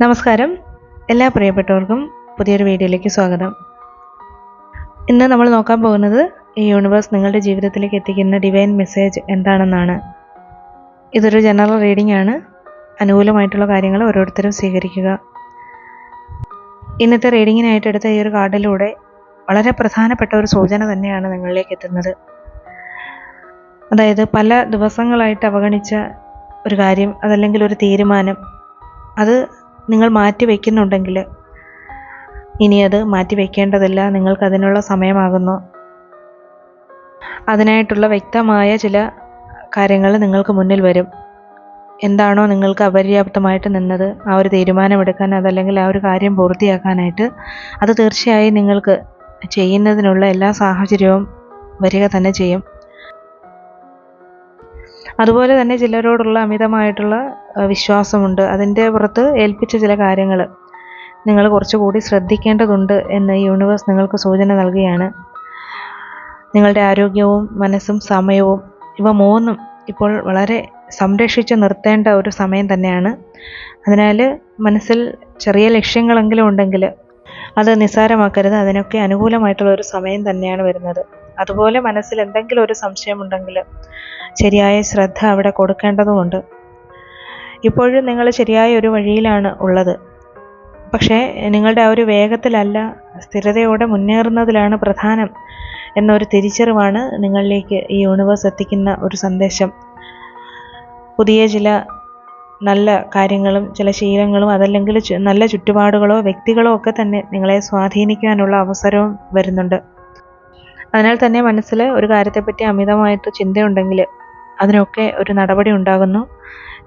നമസ്കാരം. എല്ലാ പ്രിയപ്പെട്ടവർക്കും പുതിയൊരു വീഡിയോയിലേക്ക് സ്വാഗതം. ഇന്ന് നമ്മൾ നോക്കാൻ പോകുന്നത് ഈ യൂണിവേഴ്സ് നിങ്ങളുടെ ജീവിതത്തിലേക്ക് എത്തിക്കുന്ന ഡിവൈൻ മെസ്സേജ് എന്താണെന്നാണ്. ഇതൊരു ജനറൽ റീഡിംഗ് ആണ്. അനുകൂലമായിട്ടുള്ള കാര്യങ്ങൾ ഓരോരുത്തരും സ്വീകരിക്കുക. ഇന്നത്തെ റീഡിങ്ങിനായിട്ട് എടുത്ത ഈ ഒരു കാർഡിലൂടെ വളരെ പ്രധാനപ്പെട്ട ഒരു സൂചന തന്നെയാണ് നിങ്ങളിലേക്ക് എത്തുന്നത്. അതായത് പല ദിവസങ്ങളായിട്ട് അവഗണിച്ച ഒരു കാര്യം അതല്ലെങ്കിൽ ഒരു തീരുമാനം അത് നിങ്ങൾ മാറ്റി വയ്ക്കുന്നുണ്ടെങ്കിൽ ഇനി അത് മാറ്റി വയ്ക്കേണ്ടതില്ല നിങ്ങൾക്ക് അതിനുള്ള സമയമാകുന്നു. അതിനായിട്ടുള്ള വ്യക്തമായ ചില കാര്യങ്ങൾ നിങ്ങൾക്ക് മുന്നിൽ വരും. എന്താണോ നിങ്ങൾക്ക് അപര്യാപ്തമായിട്ട് നിന്നത്. ആ ഒരു തീരുമാനമെടുക്കാൻ അതല്ലെങ്കിൽ ആ ഒരു കാര്യം പൂർത്തിയാക്കാനായിട്ട് അത് തീർച്ചയായും നിങ്ങൾക്ക് ചെയ്യുന്നതിനുള്ള എല്ലാ സാഹചര്യവും വരിക തന്നെ ചെയ്യും. അതുപോലെ തന്നെ ചിലരോടുള്ള അമിതമായിട്ടുള്ള വിശ്വാസമുണ്ട്. അതിന്റെ പുറത്ത് ഏൽപ്പിച്ച ചില കാര്യങ്ങൾ നിങ്ങൾ കുറച്ചുകൂടി ശ്രദ്ധിക്കേണ്ടതുണ്ട് എന്ന് യൂണിവേഴ്സ് നിങ്ങൾക്ക് സൂചന നൽകുകയാണ്. നിങ്ങളുടെ ആരോഗ്യവും മനസ്സും സമയവും ഇവ മൂന്നും ഇപ്പോൾ വളരെ സംരക്ഷിച്ച് നിർത്തേണ്ട ഒരു സമയം തന്നെയാണ്. അതിനാൽ മനസ്സിൽ ചെറിയ ലക്ഷ്യങ്ങളെങ്കിലും ഉണ്ടെങ്കിൽ അത് നിസ്സാരമാക്കരുത്. അതിനൊക്കെ അനുകൂലമായിട്ടുള്ള ഒരു സമയം തന്നെയാണ് വരുന്നത്. അതുപോലെ മനസ്സിൽ എന്തെങ്കിലും ഒരു സംശയമുണ്ടെങ്കിൽ ശരിയായ ശ്രദ്ധ അവിടെ കൊടുക്കേണ്ടതുമുണ്ട്. ഇപ്പോഴും നിങ്ങൾ ശരിയായ ഒരു വഴിയിലാണ് ഉള്ളത്. പക്ഷേ നിങ്ങളുടെ ആ ഒരു വേഗത്തിലല്ല സ്ഥിരതയോടെ മുന്നേറുന്നതിലാണ് പ്രധാനം എന്നൊരു തിരിച്ചറിവാണ് നിങ്ങളിലേക്ക് ഈ യൂണിവേഴ്സ് എത്തിക്കുന്ന ഒരു സന്ദേശം. പുതിയ ചില നല്ല കാര്യങ്ങളും ചില ശീലങ്ങളും അതല്ലെങ്കിൽ നല്ല ചുറ്റുപാടുകളോ വ്യക്തികളോ ഒക്കെ തന്നെ നിങ്ങളെ സ്വാധീനിക്കാനുള്ള അവസരവും വരുന്നുണ്ട്. അതിനാൽ തന്നെ മനസ്സിൽ ഒരു കാര്യത്തെപ്പറ്റി അമിതമായിട്ട് ചിന്തയുണ്ടെങ്കിൽ അതിനൊക്കെ ഒരു നടപടി ഉണ്ടാകുന്നു.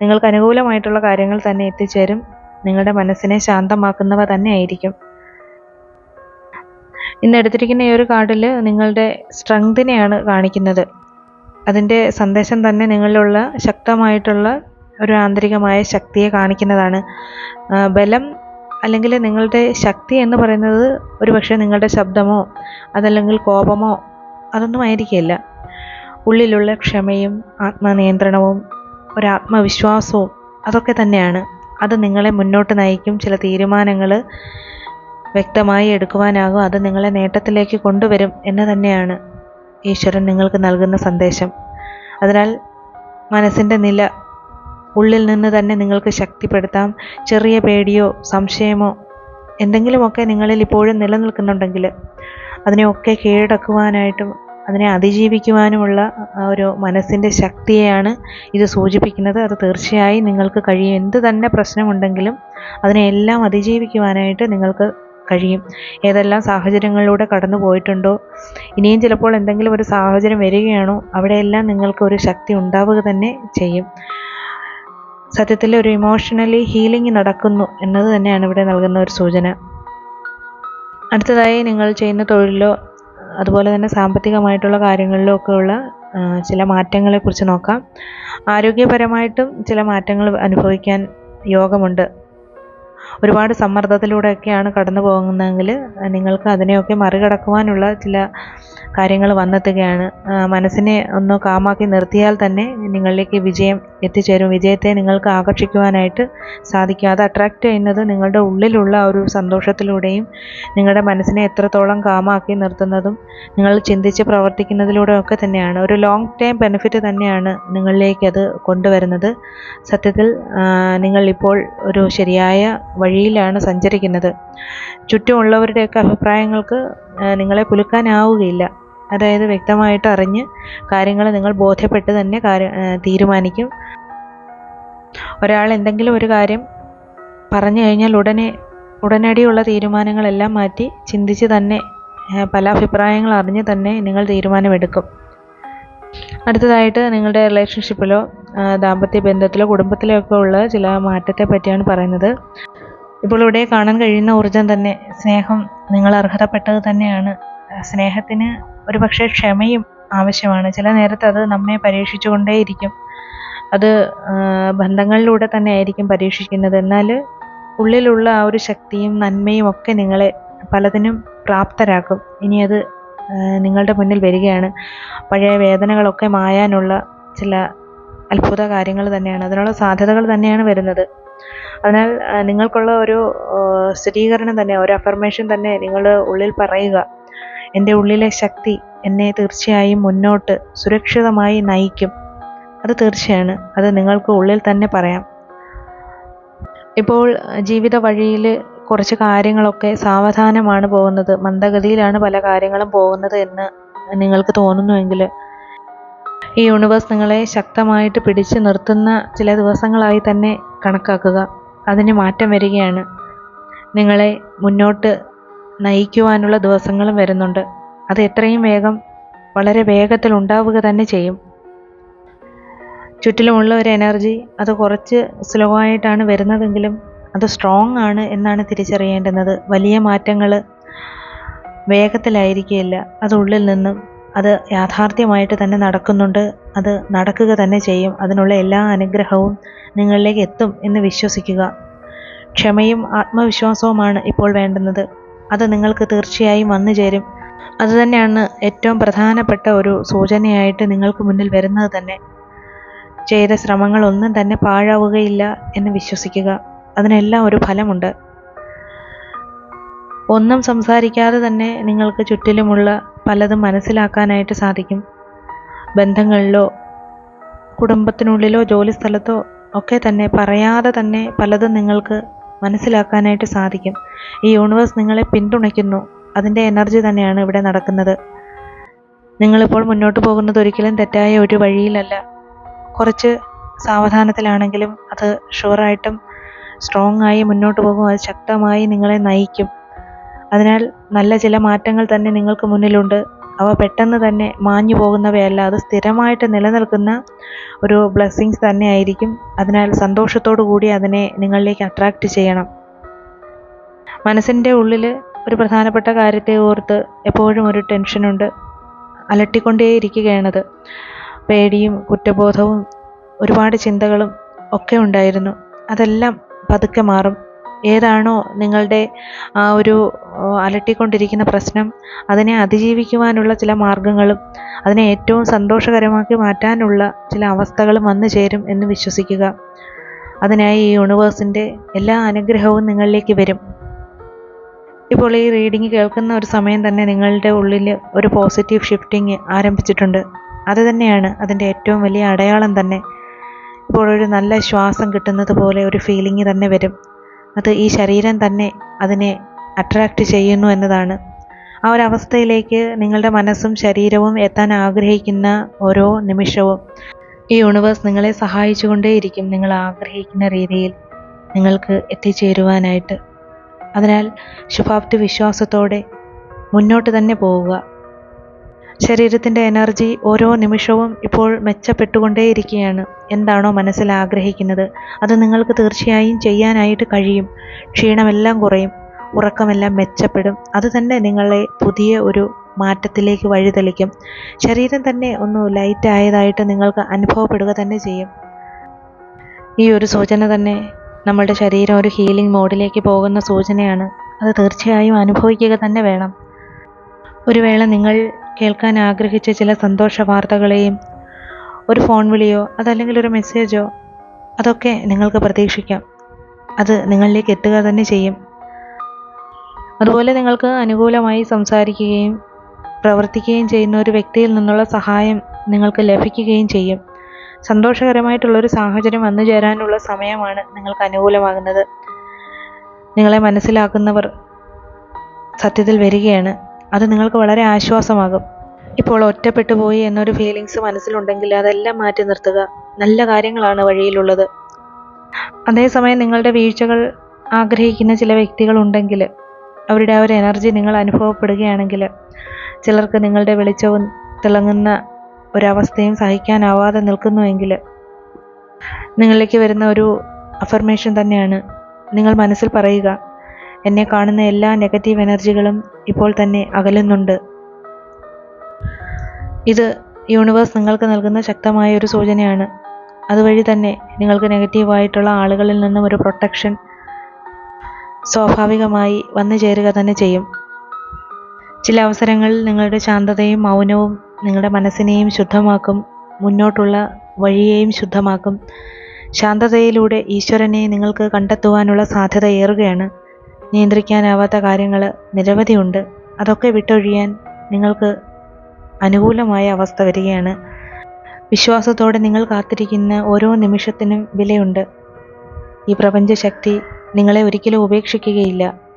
നിങ്ങൾക്ക് അനുകൂലമായിട്ടുള്ള കാര്യങ്ങൾ തന്നെ എത്തിച്ചേരും. നിങ്ങളുടെ മനസ്സിനെ ശാന്തമാക്കുന്നവ തന്നെ ആയിരിക്കും. ഇന്ന് എടുത്തിരിക്കുന്ന ഈ ഒരു കാർഡിൽ നിങ്ങളുടെ സ്ട്രെങ്തിനെയാണ് കാണിക്കുന്നത്. അതിന്റെ സന്ദേശം തന്നെ നിങ്ങളിലുള്ള ശക്തമായിട്ടുള്ള ഒരു ആന്തരികമായ ശക്തിയെ കാണിക്കുന്നതാണ്. ബലം അല്ലെങ്കിൽ നിങ്ങളുടെ ശക്തി എന്ന് പറയുന്നത് ഒരു പക്ഷേ നിങ്ങളുടെ ശബ്ദമോ അതല്ലെങ്കിൽ കോപമോ അതൊന്നും ആയിരിക്കില്ല. ഉള്ളിലുള്ള ക്ഷമയും ആത്മനിയന്ത്രണവും ഒരാത്മവിശ്വാസവും അതൊക്കെ തന്നെയാണ്. അത് നിങ്ങളെ മുന്നോട്ട് നയിക്കും. ചില തീരുമാനങ്ങൾ വ്യക്തമായി എടുക്കുവാനാകും. അത് നിങ്ങളെ നേട്ടത്തിലേക്ക് കൊണ്ടുവരും എന്ന് തന്നെയാണ് ഈശ്വരൻ നിങ്ങൾക്ക് നൽകുന്ന സന്ദേശം. അതിനാൽ മനസ്സിന്റെ നില ഉള്ളിൽ നിന്ന് തന്നെ നിങ്ങൾക്ക് ശക്തിപ്പെടുത്താം. ചെറിയ പേടിയോ സംശയമോ എന്തെങ്കിലുമൊക്കെ നിങ്ങളിൽ ഇപ്പോഴും നിലനിൽക്കുന്നുണ്ടെങ്കിൽ അതിനെയൊക്കെ കീഴടക്കുവാനായിട്ടും അതിനെ അതിജീവിക്കുവാനുമുള്ള ഒരു മനസ്സിന്റെ ശക്തിയെയാണ് ഇത് സൂചിപ്പിക്കുന്നത്. അത് തീർച്ചയായും നിങ്ങൾക്ക് കഴിയും. എന്ത് തന്നെ പ്രശ്നമുണ്ടെങ്കിലും അതിനെല്ലാം അതിജീവിക്കുവാനായിട്ട് നിങ്ങൾക്ക് കഴിയും. ഏതെല്ലാം സാഹചര്യങ്ങളിലൂടെ കടന്നു പോയിട്ടുണ്ടോ? ഇനിയും ചിലപ്പോൾ എന്തെങ്കിലും ഒരു സാഹചര്യം വരികയാണോ? അവിടെയെല്ലാം നിങ്ങൾക്ക് ഒരു ശക്തി ഉണ്ടാവുക തന്നെ ചെയ്യും. സത്യത്തിൽ ഒരു ഇമോഷണലി ഹീലിംഗ് നടക്കുന്നു എന്നത് തന്നെയാണ് ഇവിടെ നൽകുന്ന ഒരു സൂചന. അടുത്തതായി നിങ്ങൾ ചെയ്യുന്ന തൊഴിലിലോ അതുപോലെ തന്നെ സാമ്പത്തികമായിട്ടുള്ള കാര്യങ്ങളിലും ആ, ചില മാറ്റങ്ങളെക്കുറിച്ച് നോക്കാം. ആരോഗ്യപരമായിട്ടും ചില മാറ്റങ്ങൾ അനുഭവിക്കാൻ യോഗമുണ്ട്. ഒരുപാട് സമ്മർദ്ദത്തിലൂടെയൊക്കെയാണ് കടന്നു പോകുന്നതെങ്കിൽ നിങ്ങൾക്ക് അതിനെയൊക്കെ മറികടക്കുവാനുള്ള ചില കാര്യങ്ങൾ വന്നെത്തുകയാണ്. മനസ്സിനെ ഒന്ന് കാമാക്കി നിർത്തിയാൽ തന്നെ നിങ്ങളിലേക്ക് വിജയം എത്തിച്ചേരും. വിജയത്തെ നിങ്ങൾക്ക് ആകർഷിക്കുവാനായിട്ട് സാധിക്കും. അത് അട്രാക്റ്റ് ചെയ്യുന്നത് നിങ്ങളുടെ ഉള്ളിലുള്ള ഒരു സന്തോഷത്തിലൂടെയും നിങ്ങളുടെ മനസ്സിനെ എത്രത്തോളം കാമാക്കി നിർത്തുന്നതും നിങ്ങൾ ചിന്തിച്ച് പ്രവർത്തിക്കുന്നതിലൂടെ ഒക്കെ തന്നെയാണ്. ഒരു ലോങ് ടൈം ബെനിഫിറ്റ് തന്നെയാണ് നിങ്ങളിലേക്ക് അത് കൊണ്ടുവരുന്നത്. സത്യത്തിൽ നിങ്ങളിപ്പോൾ ഒരു ശരിയായ വഴിയിലാണ് സഞ്ചരിക്കുന്നത്. ചുറ്റുമുള്ളവരുടെയൊക്കെ അഭിപ്രായങ്ങൾക്ക് നിങ്ങളെ പുലുക്കാനാവുകയില്ല. അതായത് വ്യക്തമായിട്ട് അറിഞ്ഞ് കാര്യങ്ങൾ നിങ്ങൾ ബോധ്യപ്പെട്ട് തന്നെ തീരുമാനിക്കും. ഒരാൾ എന്തെങ്കിലും ഒരു കാര്യം പറഞ്ഞു കഴിഞ്ഞാൽ ഉടനെ ഉടനടിയുള്ള തീരുമാനങ്ങളെല്ലാം മാറ്റി ചിന്തിച്ച് തന്നെ പല അഭിപ്രായങ്ങൾ അറിഞ്ഞ് തന്നെ നിങ്ങൾ തീരുമാനമെടുക്കും. അടുത്തതായിട്ട് നിങ്ങളുടെ റിലേഷൻഷിപ്പിലോ ദാമ്പത്യ ബന്ധത്തിലോ കുടുംബത്തിലോ ഒക്കെ ഉള്ള ചില മാറ്റത്തെ പറ്റിയാണ് പറയുന്നത്. ഇപ്പോൾ ഇവിടെ കാണാൻ കഴിയുന്ന ഊർജം തന്നെ സ്നേഹം നിങ്ങൾ അർഹതപ്പെട്ടത് തന്നെയാണ്. സ്നേഹത്തിന് ഒരു പക്ഷേ ക്ഷമയും ആവശ്യമാണ്. ചില നേരത്ത് അത് നമ്മെ പരീക്ഷിച്ചുകൊണ്ടേയിരിക്കും. അത് ബന്ധങ്ങളിലൂടെ തന്നെ ആയിരിക്കും പരീക്ഷിക്കുന്നത്. എന്നാൽ ഉള്ളിലുള്ള ആ ഒരു ശക്തിയും നന്മയും ഒക്കെ നിങ്ങളെ പലതിനും പ്രാപ്തരാക്കും. ഇനി അത് നിങ്ങളുടെ മുന്നിൽ വരികയാണ്. പഴയ വേദനകളൊക്കെ മായാനുള്ള ചില അത്ഭുത കാര്യങ്ങൾ തന്നെയാണ്. അതിനുള്ള സാധ്യതകൾ തന്നെയാണ് വരുന്നത്. അതിനാൽ നിങ്ങൾക്കുള്ള ഒരു സ്ഥിരീകരണം തന്നെ ഒരു അഫർമേഷൻ തന്നെ നിങ്ങൾ ഉള്ളിൽ പറയുക. എന്റെ ഉള്ളിലെ ശക്തി എന്നെ തീർച്ചയായും മുന്നോട്ട് സുരക്ഷിതമായി നയിക്കും. അത് തീർച്ചയാണ്. അത് നിങ്ങൾക്ക് ഉള്ളിൽ തന്നെ പറയാം. ഇപ്പോൾ ജീവിത വഴിയിൽ കുറച്ച് കാര്യങ്ങളൊക്കെ സാവധാനമാണ് പോകുന്നത്. മന്ദഗതിയിലാണ് പല കാര്യങ്ങളും പോകുന്നത് എന്ന് നിങ്ങൾക്ക് തോന്നുന്നുവെങ്കിൽ ഈ യൂണിവേഴ്സ് നിങ്ങളെ ശക്തമായിട്ട് പിടിച്ചു നിർത്തുന്ന ചില ദിവസങ്ങളായി തന്നെ കണക്കാക്കുക. അതിന് മാറ്റം വരികയാണ്. നിങ്ങളെ മുന്നോട്ട് നയിക്കുവാനുള്ള ദിവസങ്ങളും വരുന്നുണ്ട്. അത് എത്രയും വേഗം വളരെ വേഗത്തിൽ ഉണ്ടാവുക തന്നെ ചെയ്യും. ചുറ്റിലുമുള്ള ഒരു എനർജി അത് കുറച്ച് സ്ലോ ആയിട്ടാണ് വരുന്നതെങ്കിലും അത് സ്ട്രോങ് ആണ് എന്നാണ് തിരിച്ചറിയേണ്ടുന്നത്. വലിയ മാറ്റങ്ങൾ വേഗത്തിലായിരിക്കുകയില്ല. അത് ഉള്ളിൽ നിന്നും അത് യാഥാർത്ഥ്യമായിട്ട് തന്നെ നടക്കുന്നുണ്ട്. അത് നടക്കുക തന്നെ ചെയ്യും. അതിനുള്ള എല്ലാ അനുഗ്രഹവും നിങ്ങളിലേക്ക് എത്തും എന്ന് വിശ്വസിക്കുക. ക്ഷമയും ആത്മവിശ്വാസവുമാണ് ഇപ്പോൾ വേണ്ടുന്നത്. അത് നിങ്ങൾക്ക് തീർച്ചയായും വന്നു ചേരും. അത് തന്നെയാണ് ഏറ്റവും പ്രധാനപ്പെട്ട ഒരു സൂചനയായിട്ട് നിങ്ങൾക്ക് മുന്നിൽ വരുന്നത് തന്നെ. ചെയ്ത ശ്രമങ്ങളൊന്നും തന്നെ പാഴാവുകയില്ല എന്ന് വിശ്വസിക്കുക. അതിനെല്ലാം ഒരു ഫലമുണ്ട്. ഒന്നും സംസാരിക്കാതെ തന്നെ നിങ്ങൾക്ക് ചുറ്റിലുമുള്ള പലതും മനസ്സിലാക്കാനായിട്ട് സാധിക്കും. ബന്ധങ്ങളിലോ കുടുംബത്തിനുള്ളിലോ ജോലിസ്ഥലത്തോ ഒക്കെ തന്നെ പറയാതെ തന്നെ പലതും നിങ്ങൾക്ക് മനസ്സിലാക്കാനായിട്ട് സാധിക്കും. ഈ യൂണിവേഴ്സ് നിങ്ങളെ പിന്തുണയ്ക്കുന്നു. അതിന്റെ എനർജി തന്നെയാണ് ഇവിടെ നടക്കുന്നത്. നിങ്ങളിപ്പോൾ മുന്നോട്ട് പോകുന്നത് ഒരിക്കലും തെറ്റായ ഒരു വഴിയിലല്ല. കുറച്ച് സാവധാനത്തിലാണെങ്കിലും അത് ഷുവറായിട്ടും സ്ട്രോങ് ആയി മുന്നോട്ട് പോകും. അത് ശക്തമായി നിങ്ങളെ നയിക്കും. അതിനാൽ നല്ല ചില മാറ്റങ്ങൾ തന്നെ നിങ്ങൾക്ക് മുന്നിലുണ്ട്. അവ പെട്ടെന്ന് തന്നെ മാഞ്ഞു പോകുന്നവയല്ല അത് സ്ഥിരമായിട്ട് നിലനിൽക്കുന്ന ഒരു ബ്ലെസ്സിങ്സ് തന്നെ ആയിരിക്കും. അതിനാൽ സന്തോഷത്തോടു കൂടി അതിനെ നിങ്ങളിലേക്ക് അട്രാക്റ്റ് ചെയ്യണം. മനസ്സിന്റെ ഉള്ളിൽ ഒരു പ്രധാനപ്പെട്ട കാര്യത്തെ ഓർത്ത് എപ്പോഴും ഒരു ടെൻഷനുണ്ട് അലട്ടിക്കൊണ്ടേയിരിക്കുകയാണത്. പേടിയും കുറ്റബോധവും ഒരുപാട് ചിന്തകളും ഒക്കെ ഉണ്ടായിരുന്നു. അതെല്ലാം പതുക്കെ മാറും. ഏതാണോ നിങ്ങളുടെ ആ ഒരു അലട്ടിക്കൊണ്ടിരിക്കുന്ന പ്രശ്നം അതിനെ അതിജീവിക്കുവാനുള്ള ചില മാർഗങ്ങളും അതിനെ ഏറ്റവും സന്തോഷകരമാക്കി മാറ്റാനുള്ള ചില അവസ്ഥകളും വന്നു ചേരും എന്ന് വിശ്വസിക്കുക. അതിനായി ഈ യൂണിവേഴ്സിന്റെ എല്ലാ അനുഗ്രഹവും നിങ്ങളിലേക്ക് വരും. ഇപ്പോൾ ഈ റീഡിംഗ് കേൾക്കുന്ന ഒരു സമയം തന്നെ നിങ്ങളുടെ ഉള്ളിൽ ഒരു പോസിറ്റീവ് ഷിഫ്റ്റിംഗ് ആരംഭിച്ചിട്ടുണ്ട്. അത് തന്നെയാണ് അതിന്റെ ഏറ്റവും വലിയ അടയാളം തന്നെ. ഇപ്പോൾ ഒരു നല്ല ശ്വാസം കിട്ടുന്നത് പോലെ ഒരു ഫീലിംഗ് തന്നെ വരും. അത് ഈ ശരീരം തന്നെ അതിനെ അട്രാക്റ്റ് ചെയ്യുന്നു എന്നതാണ്. ആ ഒരു അവസ്ഥയിലേക്ക് നിങ്ങളുടെ മനസ്സും ശരീരവും എത്താൻ ആഗ്രഹിക്കുന്ന ഓരോ നിമിഷവും ഈ യൂണിവേഴ്സ് നിങ്ങളെ സഹായിച്ചുകൊണ്ടേയിരിക്കും നിങ്ങൾ ആഗ്രഹിക്കുന്ന രീതിയിൽ നിങ്ങൾക്ക് എത്തിച്ചേരുവാനായിട്ട്. അതിനാൽ ശുഭാപ്തി വിശ്വാസത്തോടെ മുന്നോട്ട് തന്നെ പോവുക. ശരീരത്തിന്റെ എനർജി ഓരോ നിമിഷവും ഇപ്പോൾ മെച്ചപ്പെട്ടുകൊണ്ടേയിരിക്കുകയാണ്. എന്താണോ മനസ്സിൽ ആഗ്രഹിക്കുന്നത്. അത് നിങ്ങൾക്ക് തീർച്ചയായും ചെയ്യാനായിട്ട് കഴിയും. ക്ഷീണമെല്ലാം കുറയും. ഉറക്കമെല്ലാം മെച്ചപ്പെടും. അത് തന്നെ നിങ്ങളെ പുതിയ ഒരു മാറ്റത്തിലേക്ക് വഴിതെളിക്കും. ശരീരം തന്നെ ഒന്ന് ലൈറ്റ് ആയതായിട്ട് നിങ്ങൾക്ക് അനുഭവപ്പെടുക തന്നെ ചെയ്യും. ഈ ഒരു സൂചന തന്നെ നമ്മളുടെ ശരീരം ഒരു ഹീലിംഗ് മോഡിലേക്ക് പോകുന്ന സൂചനയാണ്. അത് തീർച്ചയായും അനുഭവിക്കുക തന്നെ വേണം. ഒരു വേള നിങ്ങൾ കേൾക്കാൻ ആഗ്രഹിച്ച ചില സന്തോഷ വാർത്തകളെയും ഒരു ഫോൺ വിളിയോ അതല്ലെങ്കിൽ ഒരു മെസ്സേജോ അതൊക്കെ നിങ്ങൾക്ക് പ്രതീക്ഷിക്കാം. അത് നിങ്ങളിലേക്ക് എത്തുക തന്നെ ചെയ്യും. അതുപോലെ നിങ്ങൾക്ക് അനുകൂലമായി സംസാരിക്കുകയും പ്രവർത്തിക്കുകയും ചെയ്യുന്ന ഒരു വ്യക്തിയിൽ നിന്നുള്ള സഹായം നിങ്ങൾക്ക് ലഭിക്കുകയും ചെയ്യും. സന്തോഷകരമായിട്ടുള്ളൊരു സാഹചര്യം വന്നു ചേരാനുള്ള സമയമാണ് നിങ്ങൾക്ക് അനുകൂലമാകുന്നത്. നിങ്ങളെ മനസ്സിലാക്കുന്നവർ സത്യത്തിൽ വരികയാണ്. അത് നിങ്ങൾക്ക് വളരെ ആശ്വാസമാകും. ഇപ്പോൾ ഒറ്റപ്പെട്ടു പോയി എന്നൊരു ഫീലിങ്സ് മനസ്സിലുണ്ടെങ്കിൽ അതെല്ലാം മാറ്റി നിർത്തുക. നല്ല കാര്യങ്ങളാണ് വഴിയിലുള്ളത്. അതേസമയം നിങ്ങളുടെ വീഴ്ചകൾ ആഗ്രഹിക്കുന്ന ചില വ്യക്തികളുണ്ടെങ്കിൽ അവരുടെ ആ ഒരു എനർജി നിങ്ങൾ അനുഭവപ്പെടുകയാണെങ്കിൽ ചിലർക്ക് നിങ്ങളുടെ വെളിച്ചവും തിളങ്ങുന്ന ഒരവസ്ഥയും സഹിക്കാനാവാതെ നിൽക്കുന്നുവെങ്കിൽ നിങ്ങളിലേക്ക് വരുന്ന ഒരു അഫർമേഷൻ തന്നെയാണ് നിങ്ങൾ മനസ്സിൽ പറയുക. എന്നെ കാണുന്ന എല്ലാ നെഗറ്റീവ് എനർജികളും ഇപ്പോൾ തന്നെ അകലുന്നുണ്ട്. ഇത് യൂണിവേഴ്സ് നിങ്ങൾക്ക് നൽകുന്ന ശക്തമായ ഒരു സൂചനയാണ്. അതുവഴി തന്നെ നിങ്ങൾക്ക് നെഗറ്റീവായിട്ടുള്ള ആളുകളിൽ നിന്നും ഒരു പ്രൊട്ടക്ഷൻ സ്വാഭാവികമായി വന്നു ചേരുക തന്നെ ചെയ്യും. ചില അവസരങ്ങളിൽ നിങ്ങളുടെ ശാന്തതയും മൗനവും നിങ്ങളുടെ മനസ്സിനെയും ശുദ്ധമാക്കും മുന്നോട്ടുള്ള വഴിയെയും ശുദ്ധമാക്കും. ശാന്തതയിലൂടെ ഈശ്വരനെ നിങ്ങൾക്ക് കണ്ടെത്തുവാനുള്ള സാധ്യത ഏറുകയാണ്. നിയന്ത്രിക്കാനാവാത്ത കാര്യങ്ങൾ നിരവധിയുണ്ട്. അതൊക്കെ വിട്ടൊഴിയാൻ നിങ്ങൾക്ക് അനുകൂലമായ അവസ്ഥ വരികയാണ്. വിശ്വാസത്തോടെ നിങ്ങൾ കാത്തിരിക്കുന്ന ഓരോ നിമിഷത്തിനും വിലയുണ്ട്. ഈ പ്രപഞ്ചശക്തി നിങ്ങളെ ഒരിക്കലും ഉപേക്ഷിക്കുകയില്ല.